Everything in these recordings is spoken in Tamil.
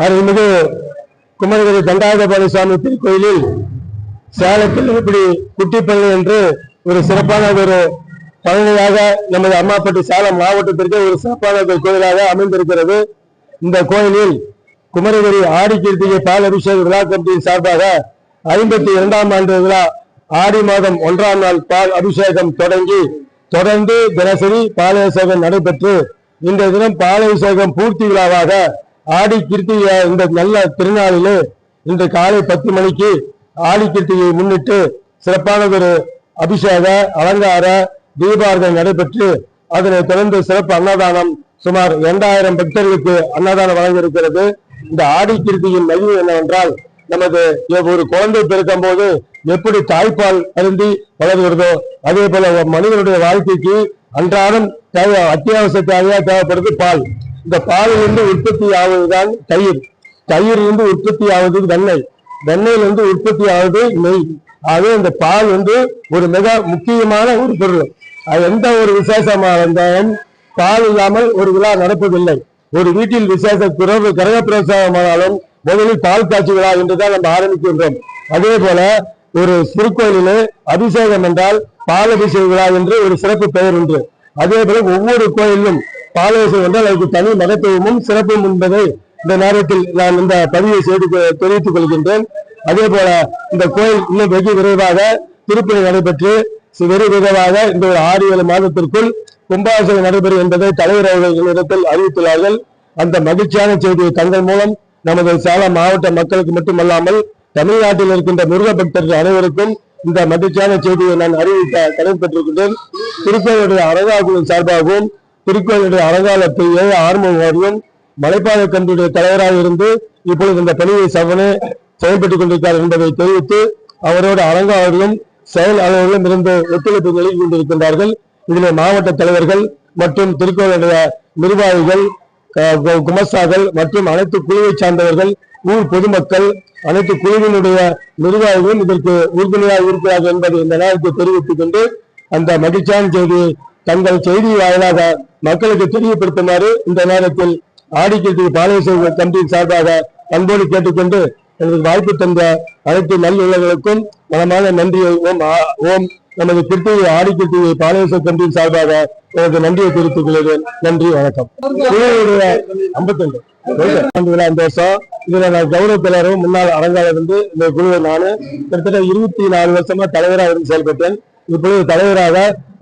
அருள்மிகு குமரகிரி தண்டாயுதபாணி சுவாமி திருக்கோயிலில் சேலத்தில் இப்படி குட்டிப்பள்ளி என்று ஒரு சிறப்பான ஒரு பழனியாக நமது அம்மாப்பட்டி சேலம் மாவட்டத்திற்கு ஒரு சிறப்பான ஒரு கோயிலாக அமைந்திருக்கிறது. இந்த கோயிலில் குமரகிரி ஆடி கீர்த்திகை பால் அபிஷேக விழா கமிட்டியின் சார்பாக ஐம்பத்தி இரண்டாம் ஆண்டு விழா ஆடி மாதம் ஒன்றாம் நாள் பால் அபிஷேகம் தொடங்கி தொடர்ந்து தினசரி பாலாபிஷேகம் நடைபெற்று இன்றைய தினம் பாலாபிஷேகம் பூர்த்தி விழாவாக ஆடி கிருத்திகை இந்த நல்ல திருநாளிலே இன்று காலை பத்து மணிக்கு ஆடி கிருத்திகையை முன்னிட்டு சிறப்பான ஒரு அபிஷேக அலங்கார தீபாரதனை நடைபெற்று அதனைத் தொடர்ந்து சிறப்பு அன்னதானம் சுமார் இரண்டாயிரம் பக்தர்களுக்கு அன்னதானம் வழங்க இருக்கிறது இந்த ஆடி கிருத்தியின் மகிமை என்னவென்றால் நமது ஒரு குழந்தை பிறக்கும் போது எப்படி தாய்ப்பால் அருந்தி வளர்கிறதோ அதே போல மனிதனுடைய வாழ்க்கைக்கு அன்றாடம் தேவை அத்தியாவசிய தேவையா தேவைப்படுது பால். இந்த பாலிலிருந்து உற்பத்தி ஆவதுதான் தயிர். தயிரிலிருந்து உற்பத்தி ஆவது வெண்ணெய். வெண்ணெயிலிருந்து உற்பத்தி ஆவது நெய். ஆகவே இந்த பால் வந்து ஒரு மிக முக்கியமான ஒரு பொருள். அது எந்த ஒரு விசேஷமாக இருந்தாலும் பால் இல்லாமல் ஒரு விழா நடப்பதில்லை. ஒரு வீட்டில் விசேஷ பிறகு கிரகப்பிரவேசமானாலும் முதலில் பால் காட்சி விழா என்றுதான் நம்ம ஆரம்பிக்கின்றோம். அதே போல ஒரு திருக்கோயிலே அபிஷேகம் என்றால் பால் அபிஷேக விழா என்று ஒரு சிறப்பு பெயர் உண்டு. அதே போல ஒவ்வொரு கோயிலும் பால் அபிஷேகம் என்றால் அதுக்கு தனி மகத்துவமும் சிறப்பும் என்பதை இந்த நேரத்தில் நான் இந்த பதிவை செய்து தெரிவித்துக் கொள்கின்றேன். அதே போல இந்த கோயில் இன்னும் வெகு விரைவாக திருப்பணி நடைபெற்று வெகு விரைவாக இந்த ஒரு ஆறு ஏழு மாதத்திற்குள் கும்பாசனை நடைபெறும் என்பதை தலைவர் அவர்கள் இடத்தில் அறிவித்துள்ளார்கள். அந்த மகிழ்ச்சியான செய்தியை தங்கள் மூலம் நமது சேலம் மாவட்ட மக்களுக்கு மட்டுமல்லாமல் தமிழ்நாட்டில் இருக்கின்ற முருக பக்தர்கள் அனைவருக்கும் இந்த மகிழ்ச்சியான செய்தியை நான் அறிவிக்க கடன்பெற்றிருக்கின்றேன் திருப்பதியுடைய அரங்காகுழு சார்பாகவும் திருக்கோயிலுடைய அரங்காலத்தை ஏழு ஆர்வம் மலைப்பாதை கம்பியுடைய தலைவராக இருந்து இப்பொழுது இந்த பணியை சவனே செயல்பட்டுக் கொண்டிருக்கிறார் என்பதை தெரிவித்து அவரோட அரங்காவர்களும் செயல் அலுவலர்களும் இருந்து ஒத்துழைப்பு நல்கி கொண்டிருக்கின்றார்கள். இதில் மாவட்ட தலைவர்கள் மற்றும் திருக்கோயிலுடைய நிர்வாகிகள் குமஸ்தாக்கள் மற்றும் அனைத்து குழுவை சார்ந்தவர்கள் ஊர் பொதுமக்கள் அனைத்து குழுவினுடைய நிர்வாகிகளும் இதற்கு உறுதுணையாக இருக்கிறார்கள் என்பதை இந்த நேரத்தில் தெரிவித்துக் கொண்டு அந்த மகிழ்ச்சியான செய்தியை தங்கள் செய்தி வாயிலாக மக்களுக்கு தெரியப்படுத்துமாறு இந்த நேரத்தில் ஆடிக்கட்டி பாலேஸ்வர கமிட்டியின் சார்பாக அன்போடு கேட்டுக்கொண்டு எனக்கு வாய்ப்பு தந்த அனைத்து நல்லுள்ளவர்களுக்கும் மனமான நன்றியை ஓம் ஓம் நமது கிருத்திகை ஆடிக்கிருத்திகை பாலேஸ்வர கமிட்டியின் சார்பாக எனக்கு நன்றியை தெரிவித்துக் கொள்கிறேன். நன்றி வணக்கம். குழுவுடைய ஐம்பத்தொன்று. வருஷம் இதுல நான் கௌரவ தலைவரும் முன்னாள் அரங்காளர் இருந்து இந்த குழுவை நான் கிட்டத்தட்ட இருபத்தி நாலு வருஷமா தலைவராக இருந்து செயல்பட்டேன். இப்பொழுது தலைவராக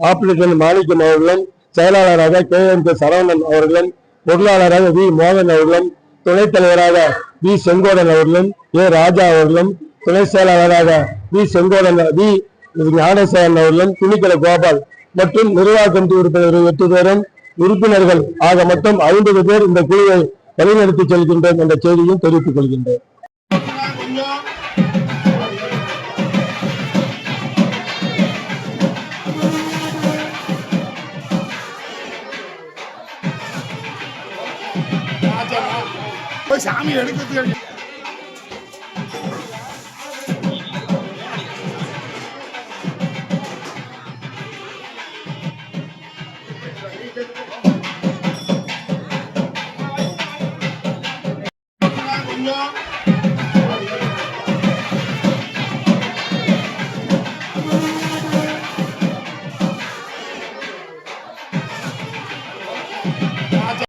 ஆபரேஷன் மாணிக்கம் அவர்களும் செயலாளராக கே. எம். கே சரவணன் அவர்களும் பொருளாளராக வி. மோகன் அவர்களும் துணைத் தலைவராக வி. செங்கோடன் அவர்களும் ஏ. ராஜா அவர்களும் துணை செயலாளராக வி. செங்கோடன் வி. ஞானசேகரன் அவர்களும் துணிக்கல கோபால் மற்றும் நிர்வாக கமிட்டி உறுப்பினர்கள் எட்டு பேரும் உறுப்பினர்கள் ஆக மொத்தம் ஐம்பது பேர் இந்த குழுவை வழிநடத்தி செல்கின்றோம் என்ற செய்தியும் தெரிவித்துக் கொள்கின்றேன் சாமி எடுக்கிறதுக்கு